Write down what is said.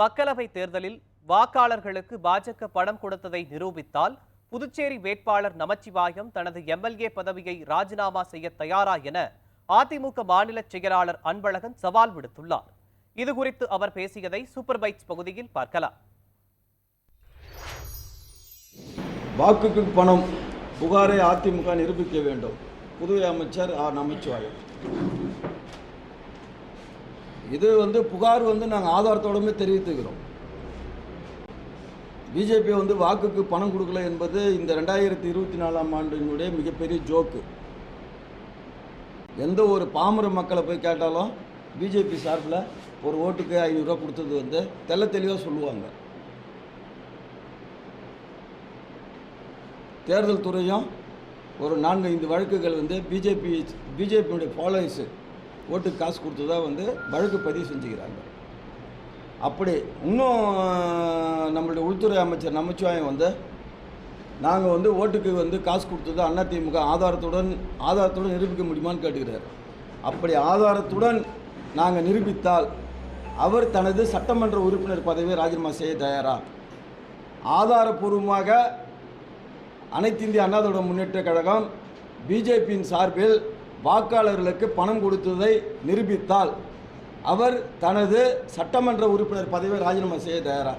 மக்களவை தேர்தலில் வாக்காளர்களுக்கு பாஜக படம் கொடுத்ததை நிரூபித்தால் புதுச்சேரி வேட்பாளர் நமச்சிவாயம் தனது எம்எல்ஏ பதவியை ராஜினாமா செய்ய தயாரா என அதிமுக மாநில செயலாளர் அன்பழகன் சவால் விடுத்துள்ளார். இது குறித்து அவர் பேசியதை சூப்பர் பைட்ஸ் பகுதியில் பார்க்கலாம். வாக்குக்கு பணம் புகாரை அதிமுக நிரூபிக்க வேண்டும். புதுவை அமைச்சர் ஆர். நமச்சிவாயம். இது வந்து புகார் வந்து நாங்கள் ஆதாரத்தோடமே தெரிவித்துக்கிறோம். பிஜேபி வந்து வாக்குக்கு பணம் கொடுக்கல என்பது இந்த ரெண்டாயிரத்தி இருபத்தி நாலாம் ஆண்டினுடைய மிகப்பெரிய ஜோக்கு. எந்த ஒரு பாமர மக்களை போய் கேட்டாலும் பிஜேபி சார்பில் ஒரு ஓட்டுக்கு ஐநூறுரூவா கொடுத்தது வந்து தெல்ல தெளிவாக சொல்லுவாங்க. தேர்தல் துறையும் ஒரு நான்கு ஐந்து வழக்குகள் வந்து பிஜேபி பிஜேபியுடைய ஃபாலோயர்ஸு ஓட்டுக்கு காசு கொடுத்ததா வந்து வழக்கு பதிவு செஞ்சுக்கிறாங்க. அப்படி இன்னும் நம்மளுடைய உள்துறை அமைச்சர் நமச்சிவாயம் வந்து நாங்கள் வந்து ஓட்டுக்கு வந்து காசு கொடுத்தது அதிமுக ஆதாரத்துடன் ஆதாரத்துடன் நிரூபிக்க முடியுமான்னு கேட்டுக்கிறார். அப்படி ஆதாரத்துடன் நாங்கள் நிரூபித்தால் அவர் தனது சட்டமன்ற உறுப்பினர் பதவியை ராஜினாமா செய்ய தயாரா? ஆதாரபூர்வமாக அனைத்து இந்திய அண்ணா திராவிட முன்னேற்ற கழகம் பிஜேபியின் சார்பில் வாக்காளர்களுக்கு பணம் கொடுத்ததை நிரூபித்தால் அவர் தனது சட்டமன்ற உறுப்பினர் பதவியை ராஜினாமா செய்ய தயாரா?